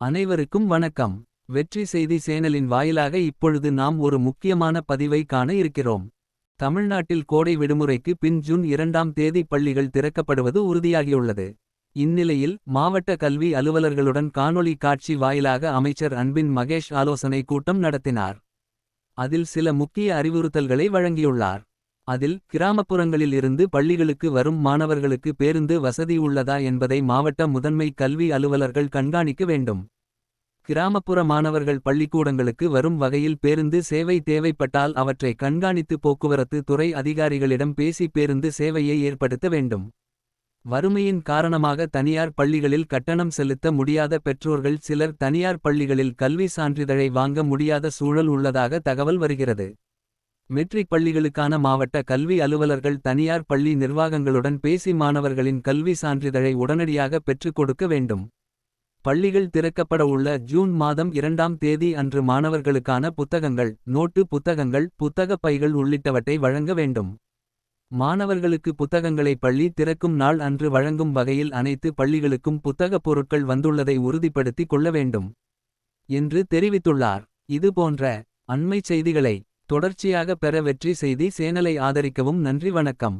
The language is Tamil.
அனைவருக்கும் வணக்கம். வெற்றி செய்தி சேனலின் வாயிலாக இப்பொழுது நாம் ஒரு முக்கியமான பதிவை காண இருக்கிறோம். தமிழ்நாட்டில் கோடை விடுமுறைக்கு பின் ஜூன் இரண்டாம் தேதி பள்ளிகள் திறக்கப்படுவது உறுதியாகியுள்ளது. இந்நிலையில் மாவட்ட கல்வி அலுவலர்களுடன் காணொளி காட்சி வாயிலாக அமைச்சர் அன்பின் மகேஷ் ஆலோசனை கூட்டம் நடத்தினார். அதில் சில முக்கிய அறிவுறுத்தல்களை வழங்கியுள்ளார். அதில் கிராமப்புறங்களில் இருந்து பள்ளிகளுக்கு வரும் மாணவர்களுக்கு பேருந்து வசதி உள்ளதா என்பதை மாவட்ட முதன்மை கல்வி அலுவலர்கள் கண்காணிக்க வேண்டும். கிராமப்புற மாணவர்கள் பள்ளிக்கூடங்களுக்கு வரும் வகையில் பேருந்து சேவை தேவைப்பட்டால் அவற்றை கண்காணித்து போக்குவரத்து துறை அதிகாரிகளிடம் பேசி பேருந்து சேவையை ஏற்படுத்த வேண்டும். வறுமையின் காரணமாக தனியார் பள்ளிகளில் கட்டணம் செலுத்த முடியாத பெற்றோர்கள் சிலர் தனியார் பள்ளிகளில் கல்வி சான்றிதழை வாங்க முடியாத சூழல் உள்ளதாக தகவல் வருகிறது. மெட்ரிக் பள்ளிகளுக்கான மாவட்ட கல்வி அலுவலர்கள் தனியார் பள்ளி நிர்வாகங்களுடன் பேசி மாணவர்களின் கல்வி சான்றிதழை உடனடியாக பெற்றுக் கொடுக்க வேண்டும். பள்ளிகள் திறக்கப்பட உள்ள ஜூன் மாதம் இரண்டாம் தேதி அன்று மாணவர்களுக்கான புத்தகங்கள் நோட்டு புத்தகங்கள் புத்தகப் பைகள் உள்ளிட்டவற்றை வழங்க வேண்டும். மாணவர்களுக்கு புத்தகங்களை பள்ளி திறக்கும் நாள் அன்று வழங்கும் வகையில் அனைத்து பள்ளிகளுக்கும் புத்தகப் பொருட்கள் வந்துள்ளதை உறுதிப்படுத்திக் கொள்ள வேண்டும். என்று தெரிவித்துள்ளார். இதுபோன்ற அண்மைச் செய்திகளை தொடர்ச்சியாக பெற வெற்றி செய்தி சேனலை ஆதரிக்கவும் நன்றி வணக்கம்